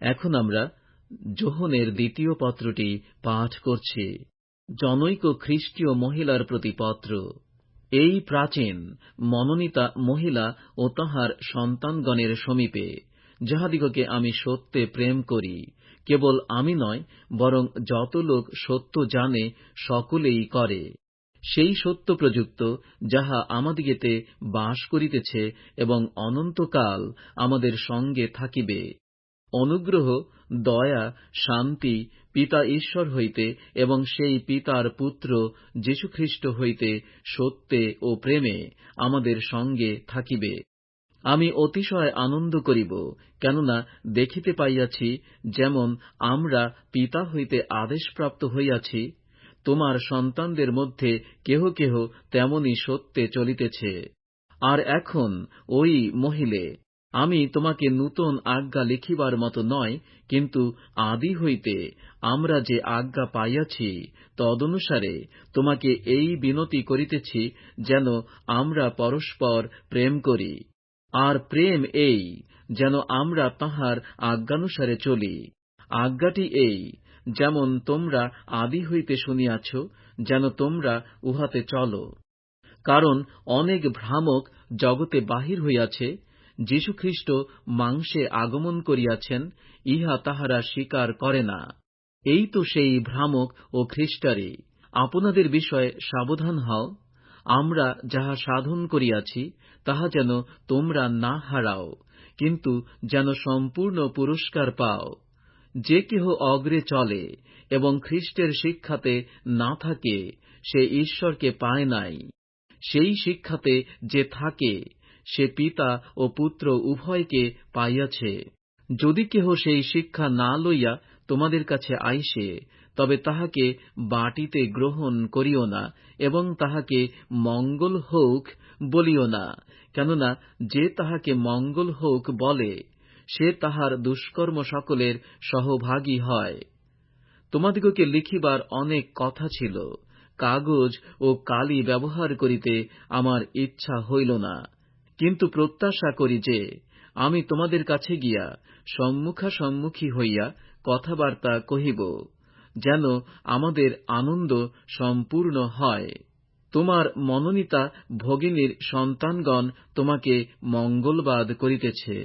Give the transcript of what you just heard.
এখন আমরা যোহনের দ্বিতীয় পত্রটি পাঠ করছি। জনৈক খ্রিস্টীয় মহিলার প্রতি পত্র। এই প্রাচীন মনোনীতা মহিলা ও তাহার সন্তানগণের সমীপে, যাহাদিগকে আমি সত্যে প্রেম করি, কেবল আমি নয়, বরং যত লোক সত্য জানে, সকলেই করে। সেই সত্য প্রযুক্ত, যাহা আমাদিগেতে বাস করিতেছে এবং অনন্তকাল আমাদের সঙ্গে থাকিবে। অনুগ্রহ, দয়া, শান্তি, পিতা ঈশ্বর হইতে এবং সেই পিতার পুত্র যীশুখ্রিস্ট হইতে সত্যে ও প্রেমে আমাদের সঙ্গে থাকিবে। আমি অতিশয় আনন্দ করিব, কেননা দেখিতে পাইয়াছি, যেমন আমরা পিতা হইতে আদেশপ্রাপ্ত হইয়াছি, তোমার সন্তানদের মধ্যে কেহ কেহ তেমনি সত্যে চলিতেছে। আর এখন ওই মহিলে আমি তোমাকে নূতন আজ্ঞা লিখিবার মত নয়, কিন্তু আদি হইতে আমরা যে আজ্ঞা পাইয়াছি, তদনুসারে তোমাকে এই বিনতি করিতেছি যেন আমরা পরস্পর প্রেম করি। আর প্রেম এই যেন আমরা তাহার আজ্ঞানুসারে চলি। আজ্ঞাটি এই, যেমন তোমরা আদি হইতে শুনিয়াছ, যেন তোমরা উহাতে চল। কারণ অনেক ভ্রামক জগতে বাহির হইয়াছে যীশুখ্রিস্ট মাংসে আগমন করিয়াছেন, ইহা তাহারা স্বীকার করে না। এই তো সেই ভ্রামক ও খ্রিস্টারে আপনাদের বিষয়ে সাবধান হও। আমরা যাহা সাধন করিয়াছি, তাহা যেন তোমরা না হারাও, কিন্তু যেন সম্পূর্ণ পুরস্কার পাও। যে কেহ অগ্রে চলে এবং খ্রিস্টের শিক্ষাতে না থাকে, সে ঈশ্বরকে পায় নাই। সেই শিক্ষাতে যে থাকে সে পিতা ও পুত্র উভয়কে পাইয়াছে। যদি কেহ সেই শিক্ষা না লইয়া তোমাদের কাছে আইসে, তবে তাহাকে বাটিতে গ্রহণ করিও না এবং তাহাকে মঙ্গল হউক বলিও না, কেননা যে তাহাকে মঙ্গল হউক বলে, সে তাহার দুষ্কর্ম সকলের সহভাগী হয়। তোমাদিগকে লিখিবার অনেক কথা ছিল, কাগজ ও কালি ব্যবহার করিতে আমার ইচ্ছা হইল না। কিন্তু প্রত্যাশা করি যে আমি তোমাদের কাছে গিয়া সম্মুখাসম্মুখী হইয়া কথাবার্তা কহিব, যেন আমাদের আনন্দ সম্পূর্ণ হয়। তোমার মনোনীতা ভগিনীর সন্তানগণ তোমাকে মঙ্গলবাদ করিতেছে।